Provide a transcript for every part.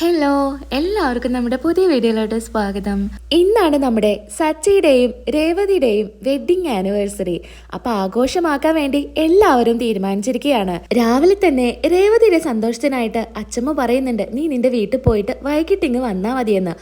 Hello എല്ലാവർക്കും നമ്മുടെ പുതിയ വീഡിയോയിലോട്ട് സ്വാഗതം. ഇന്നാണ് നമ്മുടെ സച്ചിയുടെയും രേവതിയുടെയും വെഡിങ് ആനിവേഴ്സറി അപ്പൊ ആഘോഷമാക്കാൻ വേണ്ടി എല്ലാവരും തീരുമാനിച്ചിരിക്കുകയാണ്. രാവിലെ തന്നെ രേവതിയുടെ സന്തോഷത്തിനായിട്ട് അച്ഛമ്മ പറയുന്നുണ്ട് നീ നിന്റെ വീട്ടിൽ പോയിട്ട് വൈകിട്ട് ഇങ്ങ് വന്നാ മതിയെന്ന്.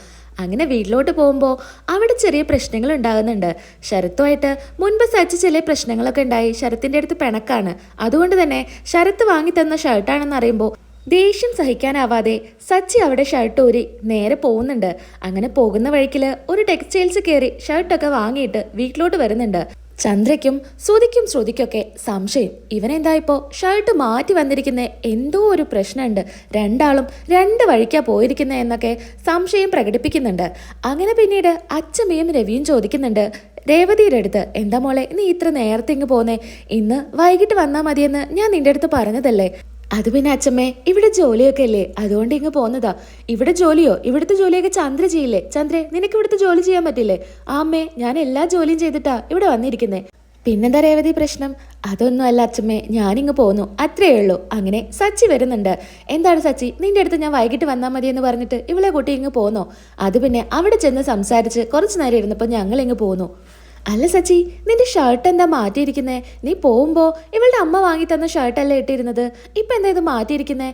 അങ്ങനെ വീട്ടിലോട്ട് പോകുമ്പോൾ അവിടെ ചെറിയ പ്രശ്നങ്ങൾ ഉണ്ടാകുന്നുണ്ട്. ശരത്തുമായിട്ട് മുൻപ് സച്ച് ചില പ്രശ്നങ്ങളൊക്കെ ഉണ്ടായി ശരത്തിന്റെ അടുത്ത് പിണക്കാണ്. അതുകൊണ്ട് തന്നെ ശരത്ത് വാങ്ങി തന്ന ഷർട്ടാണെന്ന് അറിയുമ്പോൾ ദേഷ്യം സഹിക്കാനാവാതെ സച്ചി അവിടെ ഷർട്ട് ഊരി നേരെ പോകുന്നുണ്ട്. അങ്ങനെ പോകുന്ന വഴിക്കിൽ ഒരു ടെക്സ്റ്റൈൽസ് കയറി ഷർട്ടൊക്കെ വാങ്ങിയിട്ട് വീട്ടിലോട്ട് വരുന്നുണ്ട്. ചന്ദ്രയ്ക്കും ശ്രുതിക്കും ശ്രുതിക്കൊക്കെ സംശയം. ഇവനെന്താ ഇപ്പോൾ ഷർട്ട് മാറ്റി വന്നിരിക്കുന്ന? എന്തോ ഒരു പ്രശ്നമുണ്ട് രണ്ടാളും രണ്ട് വഴിക്കാ പോയിരിക്കുന്നത് എന്നൊക്കെ സംശയം പ്രകടിപ്പിക്കുന്നുണ്ട്. അങ്ങനെ പിന്നീട് അച്ഛമ്മയും രവിയും ചോദിക്കുന്നുണ്ട് രേവതിയുടെ അടുത്ത് എന്താ മോളെ നീ ഇത്ര നേരത്തെ ഇങ്ങ് പോന്നേ? ഇന്ന് വൈകിട്ട് വന്നാൽ മതിയെന്ന് ഞാൻ നിന്റെ അടുത്ത് പറഞ്ഞതല്ലേ? അത് പിന്നെ അച്ഛമ്മേ ഇവിടെ ജോലിയൊക്കെ അല്ലേ അതുകൊണ്ട് ഇങ്ങ് പോന്നതാ. ഇവിടെ ജോലിയോ? ഇവിടുത്തെ ജോലിയൊക്കെ ചന്ദ്ര ചെയ്യില്ലേ? ചന്ദ്രേ നിനക്ക് ഇവിടുത്തെ ജോലി ചെയ്യാൻ പറ്റില്ലേ? ആ അമ്മേ ഞാൻ എല്ലാ ജോലിയും ചെയ്തിട്ടാ ഇവിടെ വന്നിരിക്കുന്നേ. പിന്നെന്താ രേവതി പ്രശ്നം? അതൊന്നും അല്ല അച്ഛമ്മേ ഞാനിങ്ങ് പോന്നു. അത്രേ ഉള്ളൂ. അങ്ങനെ സച്ചി വരുന്നുണ്ട്. എന്താണ് സച്ചി? നിന്റെ അടുത്ത് ഞാൻ വൈകിട്ട് വന്നാൽ മതി എന്ന് പറഞ്ഞിട്ട് ഇവളെ കൂട്ടി ഇങ്ങ് പോന്നോ? അത് പിന്നെ അവിടെ ചെന്ന് സംസാരിച്ച് കുറച്ചു നേരം ഇരുന്നപ്പോൾ ഞങ്ങൾ ഇങ്ങ് പോന്നു. അല്ല സച്ചി നിന്റെ ഷർട്ട് എന്താ മാറ്റിയിരിക്കുന്നേ? നീ പോകുമ്പോ ഇവളുടെ അമ്മ വാങ്ങി തന്ന ഷർട്ട് അല്ലേ ഇട്ടിരുന്നത്? ഇപ്പൊ എന്താ ഇത് മാറ്റിയിരിക്കുന്നേ?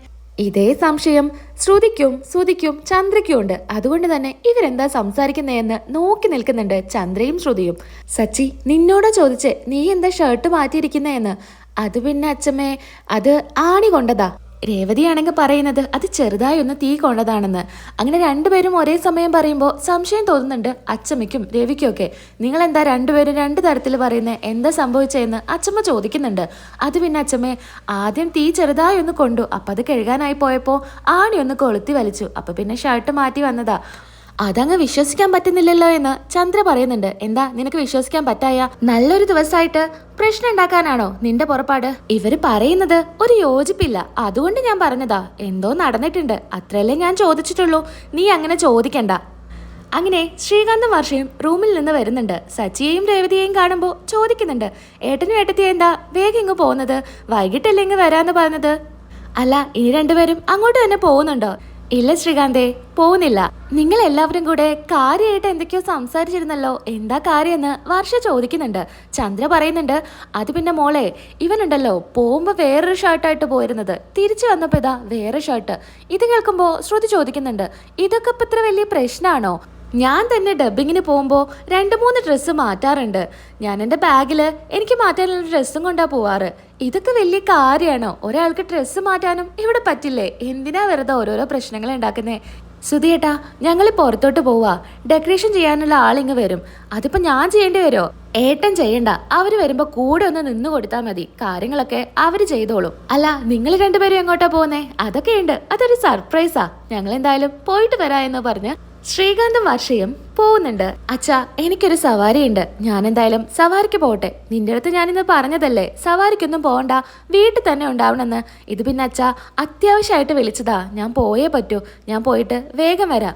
ഇതേ സംശയം. ശ്രുതിക്കും ശ്രുതിക്കും ചന്ദ്രയ്ക്കും ഉണ്ട്. അതുകൊണ്ട് തന്നെ ഇവരെന്താ സംസാരിക്കുന്നതെന്ന് നോക്കി നിൽക്കുന്നുണ്ട് ചന്ദ്രയും ശ്രുതിയും. സച്ചി നിന്നോട് ചോദിച്ചേ നീ എന്താ ഷർട്ട് മാറ്റിയിരിക്കുന്നതെന്ന് അത് പിന്നെ അച്ഛമ്മേ അത് ആണി കൊണ്ടതാ. രേവതിയാണെങ്കിൽ പറയുന്നത് അത് ചെറുതായി ഒന്ന് തീ കൊണ്ടതാണെന്ന് അങ്ങനെ രണ്ടുപേരും ഒരേ സമയം പറയുമ്പോൾ സംശയം തോന്നുന്നുണ്ട് അച്ചമ്മയ്ക്കും രവിക്കുമൊക്കെ നിങ്ങൾ എന്താ രണ്ടുപേരും രണ്ട് തരത്തിൽ പറയുന്നത് എന്താ സംഭവിച്ചതെന്ന് അച്ചമ്മ ചോദിക്കുന്നുണ്ട്. അത് പിന്നെ അച്ചമ്മേ ആദ്യം തീ ചെറുതായി ഒന്ന് കൊണ്ടു. അപ്പം അത് കഴുകാനായി പോയപ്പോൾ ആണി ഒന്ന് കൊളുത്തി വലിച്ചു. അപ്പം പിന്നെ ഷർട്ട് മാറ്റി വന്നതാ. അതങ്ങ് വിശ്വസിക്കാൻ പറ്റുന്നില്ലല്ലോ എന്ന് ചന്ദ്ര പറയുന്നുണ്ട്. എന്താ നിനക്ക് വിശ്വസിക്കാൻ പറ്റായ നല്ലൊരു ദിവസമായിട്ട് പ്രശ്നം ഉണ്ടാക്കാനാണോ നിന്റെ പുറപ്പാട്? ഇവർ പറയുന്നത് ഒരു യോജിപ്പില്ല. അതുകൊണ്ട് ഞാൻ പറഞ്ഞതാ എന്തോ നടന്നിട്ടുണ്ട്. അത്രയല്ലേ ഞാൻ ചോദിച്ചിട്ടുള്ളൂ. നീ അങ്ങനെ ചോദിക്കണ്ട. അങ്ങനെ ശ്രീകാന്തും വർഷയും റൂമിൽ നിന്ന് വരുന്നുണ്ട്. സച്ചിയെയും രേവതിയെയും കാണുമ്പോൾ ചോദിക്കുന്നുണ്ട്. ഏട്ടനും ഏട്ടത്തി എന്താ വേഗം ഇങ്ങ് പോകുന്നത്? വൈകിട്ടല്ലേ ഇങ്ങ് വരാന്ന് പറഞ്ഞത്? അല്ല ഇനി രണ്ടുപേരും അങ്ങോട്ട് തന്നെ പോകുന്നുണ്ടോ? ഇല്ല ശ്രീകാന്തേ പോകുന്നില്ല. നിങ്ങൾ എല്ലാവരും കൂടെ കാര്യമായിട്ട് എന്തൊക്കെയോ സംസാരിച്ചിരുന്നല്ലോ. എന്താ കാര്യമെന്ന് വർഷ ചോദിക്കുന്നുണ്ട്. ചന്ദ്ര പറയുന്നുണ്ട് അത് പിന്നെ മോളെ ഇവനുണ്ടല്ലോ പോകുമ്പോ വേറൊരു ഷർട്ടായിട്ട് പോയിരുന്നത്. തിരിച്ചു വന്നപ്പോ ഇതാ വേറെ ഷർട്ട്. ഇത് കേൾക്കുമ്പോ ശ്രുതി ചോദിക്കുന്നുണ്ട് ഇതൊക്കെ ഇപ്പൊ ഇത്ര വലിയ പ്രശ്നമാണോ ഞാൻ തന്നെ ഡബിങ്ങിന് പോകുമ്പോൾ രണ്ട് മൂന്ന് ഡ്രസ്സ് മാറ്റാറുണ്ട്. ഞാൻ എന്റെ ബാഗിൽ എനിക്ക് മാറ്റാനുള്ള ഡ്രസ്സും കൊണ്ടാ പോവാറ്. ഇതൊക്കെ വലിയ കാര്യമാണോ ഒരാൾക്ക് ഡ്രസ്സ് മാറ്റാനും ഇവിടെ പറ്റില്ലേ? എന്തിനാ വെറുതെ ഓരോരോ പ്രശ്നങ്ങൾ ഉണ്ടാക്കുന്നേ സുധിയേട്ടാ ഞങ്ങൾ പുറത്തോട്ട് പോവാ. ഡെക്കറേഷൻ ചെയ്യാനുള്ള ആളിങ്ങ് വരും. അതിപ്പോ ഞാൻ ചെയ്യേണ്ടി വരുമോ ഏട്ടൻ ചെയ്യണ്ട. അവർ വരുമ്പോ കൂടെ ഒന്ന് നിന്ന് കൊടുത്താൽ മതി. കാര്യങ്ങളൊക്കെ അവർ ചെയ്തോളും. അല്ല നിങ്ങൾ രണ്ടുപേരും എങ്ങോട്ടാ പോകുന്നേ അതൊക്കെയുണ്ട് അതൊരു സർപ്രൈസാ ഞങ്ങൾ എന്തായാലും പോയിട്ട് വരാ എന്ന് പറഞ്ഞ് ശ്രീകാന്തും വർഷയും പോകുന്നുണ്ട്. അച്ഛാ എനിക്കൊരു സവാരി ഉണ്ട് ഞാൻ എന്തായാലും സവാരിക്ക് പോകട്ടെ. നിന്റെ അടുത്ത് ഞാനിന്ന് പറഞ്ഞതല്ലേ? സവാരിക്കൊന്നും പോകണ്ട. വീട്ടിൽ തന്നെ ഉണ്ടാവണമെന്ന്. ഇത് പിന്നെ അച്ഛാ അത്യാവശ്യമായിട്ട് വിളിച്ചതാ. ഞാൻ പോയേ പറ്റൂ. ഞാൻ പോയിട്ട് വേഗം വരാം.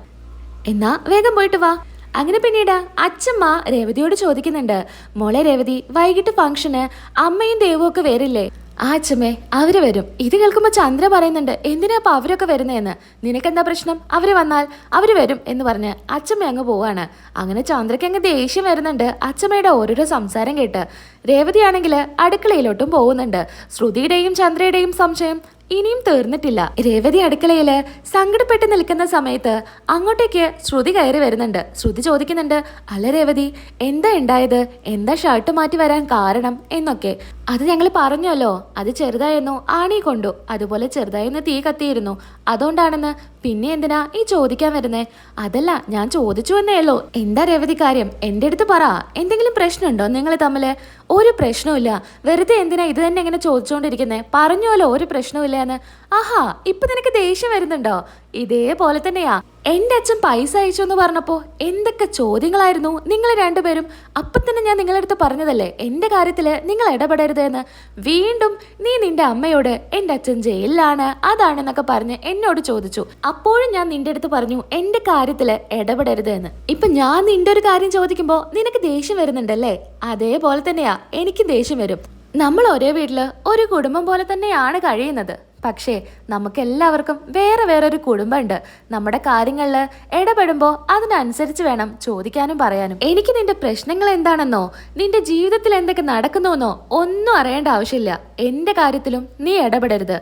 എന്നാ വേഗം പോയിട്ട് വാ. അങ്ങനെ പിന്നീട് അച്ഛമ്മ രേവതിയോട് ചോദിക്കുന്നുണ്ട്. മോളെ രേവതി വൈകിട്ട് ഫംഗ്ഷന് അമ്മയും ദേവും ഒക്കെ വരില്ലേ? ആ അച്ഛമ്മേ അവർ വരും. ഇത് കേൾക്കുമ്പോൾ ചന്ദ്ര പറയുന്നുണ്ട് എന്തിനാ അപ്പൊ അവരൊക്കെ വരുന്നതെന്ന് നിനക്കെന്താ പ്രശ്നം? അവർ വന്നാൽ അവർ വരും എന്ന് പറഞ്ഞ് അച്ഛമ്മ അങ്ങ് പോവാണ്. അങ്ങനെ ചന്ദ്രയ്ക്ക് അങ്ങ് ദേഷ്യം വരുന്നുണ്ട് അച്ഛമ്മയുടെ ഓരോരോ സംസാരം കേട്ട്. രേവതിയാണെങ്കിൽ അടുക്കളയിലോട്ടും പോകുന്നുണ്ട്. ശ്രുതിയുടെയും ചന്ദ്രയുടെയും സംശയം ഇനിയും തീർന്നിട്ടില്ല. രേവതി അടുക്കളയിൽ സങ്കടപ്പെട്ട് നിൽക്കുന്ന സമയത്ത് അങ്ങോട്ടേക്ക് ശ്രുതി കയറി വരുന്നുണ്ട്. ശ്രുതി ചോദിക്കുന്നുണ്ട് അല്ല രേവതി എന്താ ഉണ്ടായത്? എന്താ ഷർട്ട് മാറ്റി വരാൻ കാരണം? എന്നൊക്കെ. അത് ഞങ്ങൾ പറഞ്ഞല്ലോ. അത് ചെറുതായിരുന്നു. ആണി കൊണ്ടു. അതുപോലെ ചെറുതായിരുന്നു തീ കത്തിയിരുന്നു. അതുകൊണ്ടാണെന്ന് പിന്നെ എന്തിനാ ഈ ചോദിക്കാൻ വരുന്നേ? അതല്ല ഞാൻ ചോദിച്ചു എന്നേ എന്താ രേവതി കാര്യം? എന്റെ അടുത്ത് പറ. എന്തെങ്കിലും പ്രശ്നമുണ്ടോ നിങ്ങൾ തമ്മിൽ ഒരു പ്രശ്നവുമില്ല. വെറുതെ എന്തിനാ ഇത് തന്നെ ഇങ്ങനെ ചോദിച്ചുകൊണ്ടിരിക്കുന്നേ പറഞ്ഞോലോ ഒരു പ്രശ്നവുമില്ല എന്ന്. ആഹാ ഇപ്പൊ നിനക്ക് ദേഷ്യം വരുന്നുണ്ടോ? ഇതേപോലെ തന്നെയാ. എന്റെ അച്ഛൻ പൈസ അയച്ചു എന്ന് പറഞ്ഞപ്പോ എന്തൊക്കെ ചോദ്യങ്ങളായിരുന്നു നിങ്ങൾ രണ്ടുപേരും. അപ്പൊ തന്നെ ഞാൻ നിങ്ങളുടെ അടുത്ത് പറഞ്ഞതല്ലേ എന്റെ കാര്യത്തിൽ നിങ്ങൾ ഇടപെടരുത് എന്ന് വീണ്ടും നീ നിന്റെ അമ്മയോട് എന്റെ അച്ഛൻ ജയിലിലാണ് അതാണെന്നൊക്കെ പറഞ്ഞ് എന്നോട് ചോദിച്ചു. അപ്പോഴും ഞാൻ നിന്റെ അടുത്ത് പറഞ്ഞു എന്റെ കാര്യത്തിൽ ഇടപെടരുത് എന്ന് ഇപ്പൊ ഞാൻ നിന്റെ ഒരു കാര്യം ചോദിക്കുമ്പോ നിനക്ക് ദേഷ്യം വരുന്നുണ്ടല്ലേ? അതേപോലെ തന്നെയാ എനിക്കും ദേഷ്യം വരും. നമ്മൾ ഒരേ വീട്ടിൽ ഒരു കുടുംബം പോലെ തന്നെയാണ് കഴിയുന്നത്. പക്ഷേ നമുക്ക് എല്ലാവർക്കും വേറെ വേറെ ഒരു കുടുംബമുണ്ട്. നമ്മുടെ കാര്യങ്ങളിൽ ഇടപെടുമ്പോൾ അതിനനുസരിച്ച് വേണം ചോദിക്കാനും പറയാനും. എനിക്ക് നിന്റെ പ്രശ്നങ്ങൾ എന്താണെന്നോ നിന്റെ ജീവിതത്തിൽ എന്തൊക്കെ നടക്കുന്നുവെന്നോ ഒന്നും അറിയേണ്ട ആവശ്യമില്ല. എന്റെ കാര്യത്തിലും നീ ഇടപെടരുത്.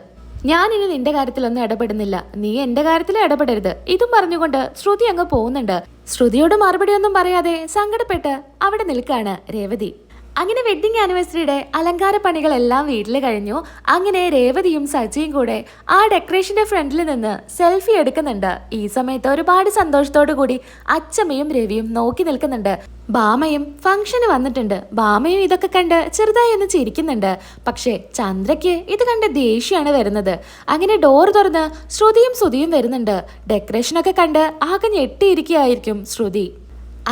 ഞാൻ ഇനി നിന്റെ കാര്യത്തിലൊന്നും ഇടപെടുന്നില്ല. നീ എന്റെ കാര്യത്തിൽ ഇടപെടരുത്. ഇതും പറഞ്ഞുകൊണ്ട് ശ്രുതി അങ്ങ് പോകുന്നുണ്ട്. ശ്രുതിയോട് മറുപടി ഒന്നും പറയാതെ സങ്കടപ്പെട്ട് അവിടെ നിൽക്കാണ് രേവതി. അങ്ങനെ വെഡിങ് ആനിവേഴ്സറിയുടെ അലങ്കാര പണികളെല്ലാം വീട്ടിൽ കഴിഞ്ഞു. അങ്ങനെ രേവതിയും സജിയും കൂടെ ആ ഡെക്കറേഷന്റെ ഫ്രണ്ടിൽ നിന്ന് സെൽഫി എടുക്കുന്നുണ്ട്. ഈ സമയത്ത് ഒരുപാട് സന്തോഷത്തോടു കൂടി അച്ചമ്മയും രവിയും നോക്കി നിൽക്കുന്നുണ്ട്. ബാമയും ഫംഗ്ഷന് വന്നിട്ടുണ്ട്. ബാമയും ഇതൊക്കെ കണ്ട് ചെറുതായി ഒന്ന് ചിരിക്കുന്നുണ്ട്. പക്ഷേ ചന്ദ്രയ്ക്ക് ഇത് കണ്ട് ദേഷ്യമാണ് വരുന്നത്. അങ്ങനെ ഡോർ തുറന്ന് ശ്രുതിയും ശ്രുതിയും വരുന്നുണ്ട്. ഡെക്കറേഷനൊക്കെ കണ്ട് ആകെ ഞെട്ടിയിരിക്കുകയായിരിക്കും ശ്രുതി.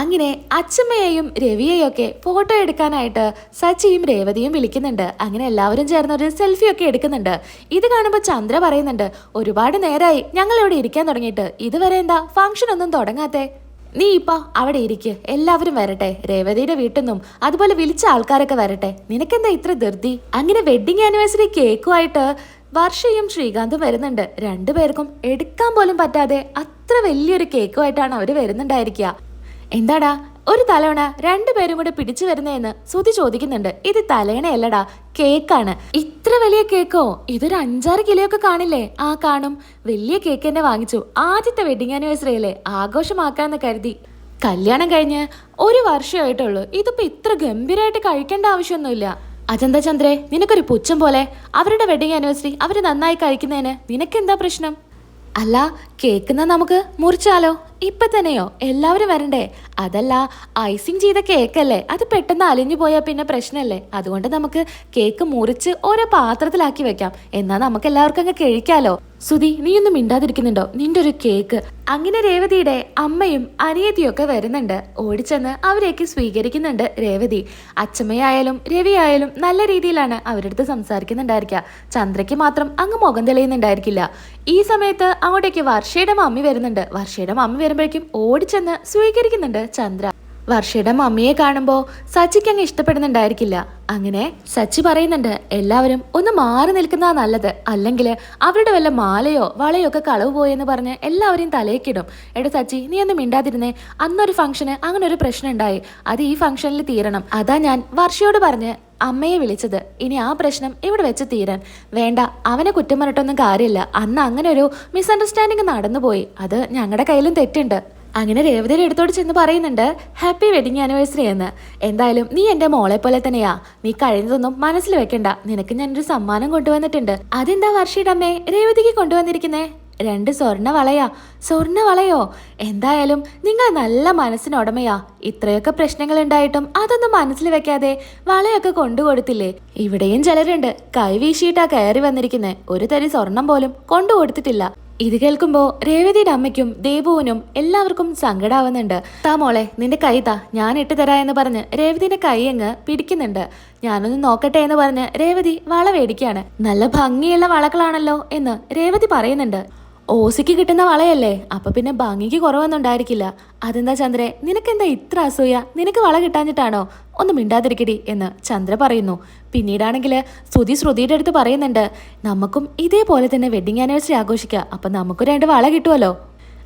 അങ്ങനെ അച്ഛമ്മയെയും ഒക്കെ ഫോട്ടോ എടുക്കാനായിട്ട് സച്ചിയും രേവതിയും വിളിക്കുന്നുണ്ട്. അങ്ങനെ എല്ലാവരും ചേർന്ന് ഒരു സെൽഫി ഒക്കെ എടുക്കുന്നുണ്ട്. ഇത് കാണുമ്പോൾ ചന്ദ്ര പറയുന്നുണ്ട് ഒരുപാട് നേരമായി ഞങ്ങൾ ഇവിടെ ഇരിക്കാൻ തുടങ്ങിയിട്ട്. ഇതുവരെ എന്താ ഫംഗ്ഷൻ ഒന്നും തുടങ്ങാത്തേ? നീ ഇപ്പൊ അവിടെ ഇരിക്ക്. എല്ലാവരും വരട്ടെ. രേവതിയുടെ വീട്ടിൽ നിന്നും അതുപോലെ വിളിച്ച ആൾക്കാരൊക്കെ വരട്ടെ. നിനക്കെന്താ ഇത്ര ധൃതി? അങ്ങനെ വെഡിങ് ആനിവേഴ്സറി കേക്കുമായിട്ട് വർഷയും ശ്രീകാന്തും വരുന്നുണ്ട്. രണ്ടുപേർക്കും എടുക്കാൻ പോലും പറ്റാതെ അത്ര വലിയൊരു കേക്കുമായിട്ടാണ് അവർ വരുന്നുണ്ടായിരിക്കുക. എന്താടാ? ഒരു തലവണ രണ്ടുപേരും കൂടെ പിടിച്ചു വരുന്നതെന്ന് സുതി ചോദിക്കുന്നുണ്ട്. ഇത് തലയണയല്ലടാ കേക്കാണ്. ഇത്ര വലിയ കേക്കോ? ഇതൊരു അഞ്ചാറ് കിലോ ഒക്കെ കാണില്ലേ? ആ കാണും. വലിയ കേക്ക് തന്നെ വാങ്ങിച്ചു. ആദ്യത്തെ വെഡിങ് ആനിവേഴ്സറി അല്ലേ? ആഘോഷമാക്കാന്ന് കരുതി. കല്യാണം കഴിഞ്ഞ് ഒരു വർഷമായിട്ടുള്ളൂ. ഇതിപ്പോ ഇത്ര ഗംഭീരമായിട്ട് കഴിക്കേണ്ട ആവശ്യമൊന്നുമില്ല. അതെന്താ ചന്ദ്രേ? നിനക്കൊരു പുച്ഛം പോലെ? അവരുടെ വെഡിങ് ആനിവേഴ്സറി അവർ നന്നായി കഴിക്കുന്നതിന് നിനക്കെന്താ പ്രശ്നം? അല്ല കേക്കുന്ന നമുക്ക് മുറിച്ചാലോ? ഇപ്പൊ തന്നെയോ? എല്ലാവരും വരണ്ടേ? അതല്ല ഐസിങ് ചെയ്ത കേക്കല്ലേ അത് പെട്ടെന്ന് അലിഞ്ഞു പോയാൽ പിന്നെ പ്രശ്നമല്ലേ അതുകൊണ്ട് നമുക്ക് കേക്ക് മുറിച്ച് ഓരോ പാത്രത്തിലാക്കി വെക്കാം. എന്നാൽ നമുക്ക് എല്ലാവർക്കും അങ്ങ് കഴിക്കാലോ. സുധി നീയൊന്നും മിണ്ടാതിരിക്കുന്നുണ്ടോ? നിന്റെ ഒരു കേക്ക്. അങ്ങനെ രേവതിയുടെ അമ്മയും അനിയത്തിയൊക്കെ വരുന്നുണ്ട്. ഓടിച്ചെന്ന് അവരെയൊക്കെ സ്വീകരിക്കുന്നുണ്ട് രേവതി. അച്ചമ്മയായാലും രവിയായാലും നല്ല രീതിയിലാണ് അവരുടെ അടുത്ത് സംസാരിക്കുന്നുണ്ടായിരിക്കുക. ചന്ദ്രയ്ക്ക് മാത്രം അങ്ങ് മുഖം തെളിയുന്നുണ്ടായിരിക്കില്ല. ഈ സമയത്ത് അങ്ങോട്ടേക്ക് വർഷയുടെ മമ്മി വരുന്നുണ്ട്. വർഷയുടെ മമ്മി വരുമ്പോഴേക്കും ഓടിച്ചെന്ന് സ്വീകരിക്കുന്നുണ്ട് ചന്ദ്ര. വർഷയുടെ മമ്മിയെ കാണുമ്പോൾ സച്ചിക്ക് അങ്ങ് ഇഷ്ടപ്പെടുന്നുണ്ടായിരിക്കില്ല. അങ്ങനെ സച്ചി പറയുന്നുണ്ട് എല്ലാവരും ഒന്ന് മാറി നിൽക്കുന്നതാ നല്ലത്. അല്ലെങ്കിൽ അവരുടെ വല്ല മാലയോ വളയോ ഒക്കെ കളവ് പോയെന്ന് പറഞ്ഞ് എല്ലാവരെയും തലയ്ക്കിടും. എടാ സച്ചി നീ ഒന്ന് മിണ്ടാതിരുന്നേ. അന്നൊരു ഫംഗ്ഷന് അങ്ങനെ ഒരു പ്രശ്നം ഉണ്ടായി അത് ഈ ഫംഗ്ഷനിൽ തീരണം. അതാ ഞാൻ വർഷയോട് പറഞ്ഞ് അമ്മയെ വിളിച്ചത്. ഇനി ആ പ്രശ്നം ഇവിടെ വെച്ച് തീരാൻ. വേണ്ട അവനെ കുറ്റം പറഞ്ഞിട്ടൊന്നും കാര്യമില്ല. അന്ന് അങ്ങനെ ഒരു മിസ്അണ്ടർസ്റ്റാൻഡിങ് നടന്നുപോയി. അത് ഞങ്ങളുടെ കയ്യിലും തെറ്റുണ്ട്. അങ്ങനെ രേവതിയുടെ അടുത്തോട് ചെന്ന് പറയുന്നുണ്ട് ഹാപ്പി വെഡിങ് ആനിവേഴ്സറി എന്ന്. എന്തായാലും നീ എന്റെ മോളെ പോലെ തന്നെയാ. നീ കഴിഞ്ഞതൊന്നും മനസ്സിൽ വെക്കണ്ട. നിനക്ക് ഞാനൊരു സമ്മാനം കൊണ്ടുവന്നിട്ടുണ്ട്. അതെന്താ വർഷയുടെ അമ്മേ? രേവതിക്ക് കൊണ്ടുവന്നിരിക്കുന്നേ? രണ്ട് സ്വർണ വളയാ സ്വർണ വളയോ എന്തായാലും നിങ്ങൾ നല്ല മനസ്സിനുടമയാ. ഇത്രയൊക്കെ പ്രശ്നങ്ങൾ ഉണ്ടായിട്ടും അതൊന്നും മനസ്സിൽ വെക്കാതെ വളയൊക്കെ കൊണ്ടുകൊടുത്തില്ലേ? ഇവിടെയും ചിലരുണ്ട്. കൈവീശിയിട്ടാ കയറി വന്നിരിക്കുന്നേ. ഒരു തരി സ്വർണം പോലും കൊണ്ടുകൊടുത്തിട്ടില്ല. ഇത് കേൾക്കുമ്പോ രേവതിയുടെ അമ്മയ്ക്കും ദേവുവിനും എല്ലാവർക്കും സങ്കടാവുന്നുണ്ട്. താ മോളെ നിന്റെ കൈ താ ഞാൻ ഇട്ട് തരാ എന്ന് പറഞ്ഞ് രേവതിന്റെ കൈ അങ്ങ് പിടിക്കുന്നുണ്ട്. ഞാനൊന്ന് നോക്കട്ടെ എന്ന് പറഞ്ഞ് രേവതി വള മേടിക്കാണ്. നല്ല ഭംഗിയുള്ള വളകളാണല്ലോ എന്ന് രേവതി പറയുന്നുണ്ട്. ഓസിക്ക് കിട്ടുന്ന വളയല്ലേ? അപ്പൊ പിന്നെ ഭംഗിക്ക് കുറവൊന്നും ഉണ്ടായിരിക്കില്ല. അതെന്താ ചന്ദ്രെ? നിനക്കെന്താ ഇത്ര അസൂയ? നിനക്ക് വള കിട്ടാഞ്ഞിട്ടാണോ? ഒന്ന് മിണ്ടാതിരിക്കടി എന്ന് ചന്ദ്ര പറയുന്നു. പിന്നീടാണെങ്കിൽ ശ്രുതി ശ്രുതിയുടെ അടുത്ത് പറയുന്നുണ്ട്. നമുക്കും ഇതേപോലെ തന്നെ വെഡിങ് ആനിവേഴ്സറി ആഘോഷിക്കുക അപ്പൊ നമുക്കും രണ്ട് വള കിട്ടുമല്ലോ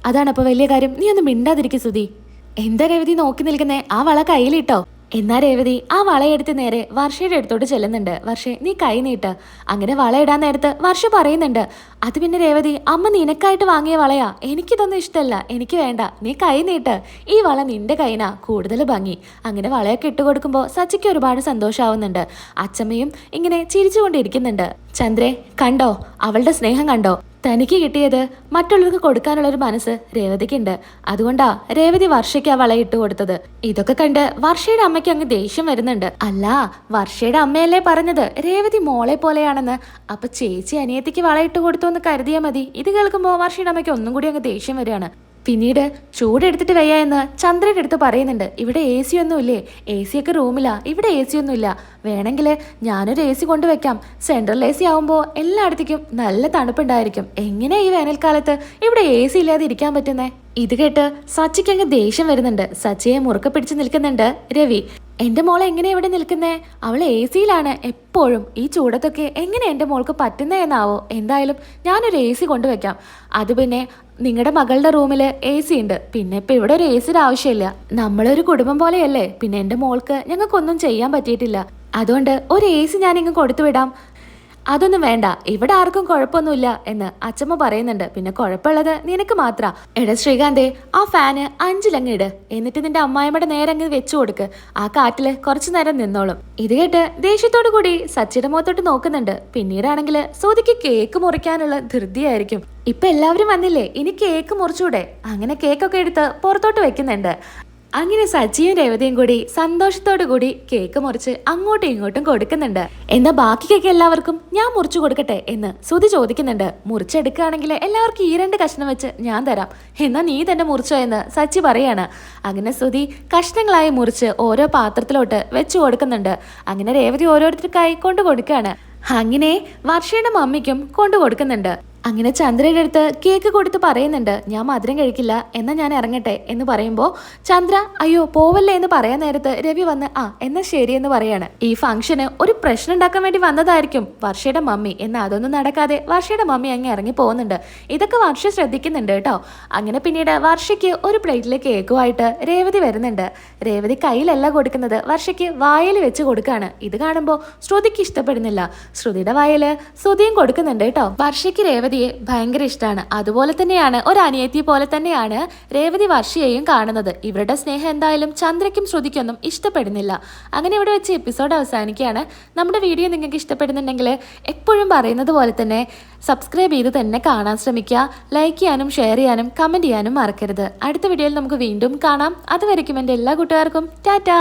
അതാണ് അപ്പൊ വലിയ കാര്യം. നീ ഒന്ന് മിണ്ടാതിരിക്കും ശ്രുതി. എന്താ രവതി നോക്കി നിൽക്കുന്നേ? ആ വള കയ്യിലിട്ടോ? എന്നാ രേവതി ആ വളയെടുത്ത് നേരെ വർഷയുടെ അടുത്തോട്ട് ചെല്ലുന്നുണ്ട്. വർഷേ നീ കൈ നീട്ട്. അങ്ങനെ വളയിടാൻ നേരത്ത് വർഷ പറയുന്നുണ്ട് അത് പിന്നെ രേവതി അമ്മ നിനക്കായിട്ട് വാങ്ങിയ വളയാ. എനിക്കിതൊന്നും ഇഷ്ടമല്ല എനിക്ക് വേണ്ട. നീ കൈ നീട്ട്. ഈ വള നിന്റെ കൈനാ. കൂടുതൽ ഭംഗി. അങ്ങനെ വളയൊക്കെ ഇട്ട് കൊടുക്കുമ്പോൾ സച്ചിക്ക് ഒരുപാട് സന്തോഷമാവുന്നുണ്ട് അച്ചമ്മയും ഇങ്ങനെ ചിരിച്ചുകൊണ്ടിരിക്കുന്നുണ്ട്. ചന്ദ്രേ കണ്ടോ? അവളുടെ സ്നേഹം കണ്ടോ? തനിക്ക് കിട്ടിയത് മറ്റുള്ളവർക്ക് കൊടുക്കാനുള്ള ഒരു മനസ്സ് രേവതിക്കുണ്ട്. അതുകൊണ്ടാ രേവതി വർഷയ്ക്ക് ആ വളയിട്ട് കൊടുത്തത്. ഇതൊക്കെ കണ്ട് വർഷയുടെ അമ്മയ്ക്ക് അങ്ങ് ദേഷ്യം വരുന്നുണ്ട്. അല്ല വർഷയുടെ അമ്മയല്ലേ പറഞ്ഞത്? രേവതി മോളെ പോലെയാണെന്ന്. അപ്പൊ ചേച്ചി അനിയത്തിക്ക് വളയിട്ട് കൊടുത്തു എന്ന് കരുതിയാൽ മതി. ഇത് കേൾക്കുമ്പോൾ വർഷയുടെ അമ്മയ്ക്ക് ഒന്നും കൂടി അങ്ങ് ദേഷ്യം വരികയാണ്. പിന്നീട് ചൂടെടുത്തിട്ട് വയ്യ എന്ന് ചന്ദ്രയുടെ അടുത്ത് പറയുന്നുണ്ട്. ഇവിടെ എ സി ഒന്നും ഇല്ലേ? എ സി ഒക്കെ റൂമിലാ. ഇവിടെ എ സി ഒന്നും ഇല്ല. വേണമെങ്കിൽ ഞാനൊരു എ സി കൊണ്ടുവയ്ക്കാം സെൻട്രൽ എ സി ആവുമ്പോൾ എല്ലായിടത്തേക്കും നല്ല തണുപ്പുണ്ടായിരിക്കും. എങ്ങനെ ഈ വേനൽക്കാലത്ത് ഇവിടെ എ സി ഇല്ലാതെ ഇരിക്കാൻ പറ്റുന്നേ? ഇത് കേട്ട് സച്ചിക്ക് അങ്ങ് ദേഷ്യം വരുന്നുണ്ട്. സച്ചിയെ മുറുക്കെ പിടിച്ച് നിൽക്കുന്നുണ്ട് രവി. എന്റെ മോൾ എങ്ങനെ ഇവിടെ നിൽക്കുന്നേ? അവൾ എ സിയിലാണ് എപ്പോഴും ഈ ചൂടത്തൊക്കെ എങ്ങനെ എന്റെ മോൾക്ക് പറ്റുന്നേ എന്നാവോ? എന്തായാലും ഞാനൊരു എ സി കൊണ്ടുവയ്ക്കാം. അത് പിന്നെ നിങ്ങളുടെ മകളുടെ റൂമിൽ എ സി ഉണ്ട്. പിന്നെ ഇപ്പൊ ഇവിടെ ഒരു എ സിയുടെ ആവശ്യമില്ല. നമ്മളൊരു കുടുംബം പോലെയല്ലേ? പിന്നെ എന്റെ മോൾക്ക് ഞങ്ങൾക്കൊന്നും ചെയ്യാൻ പറ്റിയിട്ടില്ല. അതുകൊണ്ട് ഒരു എ സി ഞാനിങ്ങ് കൊടുത്തു വിടാം അതൊന്നും വേണ്ട. ഇവിടെ ആർക്കും കുഴപ്പമൊന്നുമില്ല എന്ന് അച്ചമ്മ പറയുന്നുണ്ട്. പിന്നെ കുഴപ്പമുള്ളത് നിനക്ക് മാത്ര. എട ശ്രീകാന്തേ ആ ഫാന് അഞ്ചിലങ്ങ് ഇട്. എന്നിട്ട് നിന്റെ അമ്മായിമ്മയുടെ നേരെ അങ്ങ് വെച്ചു കൊടുക്ക്. ആ കാറ്റിൽ കുറച്ചു നേരം നിന്നോളും. ഇത് കേട്ട് ദേഷ്യത്തോടു കൂടി സച്ചിയുടെ മുഖത്തോട്ട് നോക്കുന്നുണ്ട്. പിന്നീടാണെങ്കിൽ സോദിക്ക് കേക്ക് മുറിക്കാനുള്ള ധൃതിയായിരിക്കും. ഇപ്പൊ എല്ലാവരും വന്നില്ലേ? ഇനി കേക്ക് മുറിച്ചൂടെ? അങ്ങനെ കേക്കൊക്കെ എടുത്ത് പുറത്തോട്ട് വെക്കുന്നുണ്ട്. അങ്ങനെ സച്ചിയും രേവതയും കൂടി സന്തോഷത്തോടു കൂടി കേക്ക് മുറിച്ച് അങ്ങോട്ടും ഇങ്ങോട്ടും കൊടുക്കുന്നുണ്ട്. എന്താ ബാക്കി കേക്ക് എല്ലാവർക്കും ഞാൻ മുറിച്ചു കൊടുക്കട്ടെ എന്ന് സുതി ചോദിക്കുന്നുണ്ട്. മുറിച്ചെടുക്കുകയാണെങ്കിൽ എല്ലാവർക്കും ഈ രണ്ട് കഷ്ണം വെച്ച് ഞാൻ തരാം. എന്നാ നീ തന്നെ മുറിച്ചോ എന്ന് സച്ചി പറയാണ്. അങ്ങനെ സുതി കഷ്ണങ്ങളായി മുറിച്ച് ഓരോ പാത്രത്തിലോട്ട് വെച്ചു കൊടുക്കുന്നുണ്ട്. അങ്ങനെ രേവതി ഓരോരുത്തർക്കായി കൊണ്ടു കൊടുക്കുകയാണ്. അങ്ങനെ വർഷയുടെ മമ്മിക്കും കൊണ്ടു കൊടുക്കുന്നുണ്ട്. അങ്ങനെ ചന്ദ്രയുടെ അടുത്ത് കേക്ക് കൊടുത്ത് പറയുന്നുണ്ട് ഞാൻ മധുരം കഴിക്കില്ല എന്നാൽ ഞാൻ ഇറങ്ങട്ടെ എന്ന് പറയുമ്പോൾ ചന്ദ്ര അയ്യോ പോവല്ലേ എന്ന് പറയാൻ നേരത്ത് രവി വന്ന് ആ എന്നാൽ ശരി എന്ന് പറയാണ്. ഈ ഫംഗ്ഷന് ഒരു പ്രശ്നം ഉണ്ടാക്കാൻ വേണ്ടി വന്നതായിരിക്കും. വർഷയുടെ മമ്മി എന്നാൽ അതൊന്നും നടക്കാതെ വർഷയുടെ മമ്മി അങ്ങ് ഇറങ്ങി പോകുന്നുണ്ട്. ഇതൊക്കെ വർഷ ശ്രദ്ധിക്കുന്നുണ്ട് കേട്ടോ. അങ്ങനെ പിന്നീട് വർഷയ്ക്ക് ഒരു പ്ലേറ്റിലെ കേക്കുമായിട്ട് രേവതി വരുന്നുണ്ട്. രേവതി കയ്യിലല്ല കൊടുക്കുന്നത് വർഷയ്ക്ക് വായൽ വെച്ച് കൊടുക്കുകയാണ് ഇത് കാണുമ്പോൾ ശ്രുതിക്ക് ഇഷ്ടപ്പെടുന്നില്ല. ശ്രുതിയുടെ വായൽ ശ്രുതിയും കൊടുക്കുന്നുണ്ട് കേട്ടോ. വർഷയ്ക്ക് രേവതിയെ ഭയങ്കര ഇഷ്ടമാണ് അതുപോലെ തന്നെയാണ് ഒരു അനിയത്തി പോലെ തന്നെയാണ് രേവതി വർഷയെയും കാണുന്നത്. ഇവരുടെ സ്നേഹം എന്തായാലും ചന്ദ്രയ്ക്കും ശ്രുതിക്കൊന്നും ഇഷ്ടപ്പെടുന്നില്ല. അങ്ങനെ ഇവിടെ വെച്ച് എപ്പിസോഡ് അവസാനിക്കുകയാണ്. നമ്മുടെ വീഡിയോ നിങ്ങൾക്ക് ഇഷ്ടപ്പെടുന്നുണ്ടെങ്കിൽ എപ്പോഴും പറയുന്നത് പോലെ തന്നെ സബ്സ്ക്രൈബ് ചെയ്ത് തന്നെ കാണാൻ ശ്രമിക്കുക. ലൈക്ക് ചെയ്യാനും ഷെയർ ചെയ്യാനും കമന്റ് ചെയ്യാനും മറക്കരുത്. അടുത്ത വീഡിയോയിൽ നമുക്ക് വീണ്ടും കാണാം. അതുവരയ്ക്കും എന്റെ എല്ലാ കൂട്ടുകാർക്കും. ടാറ്റാ!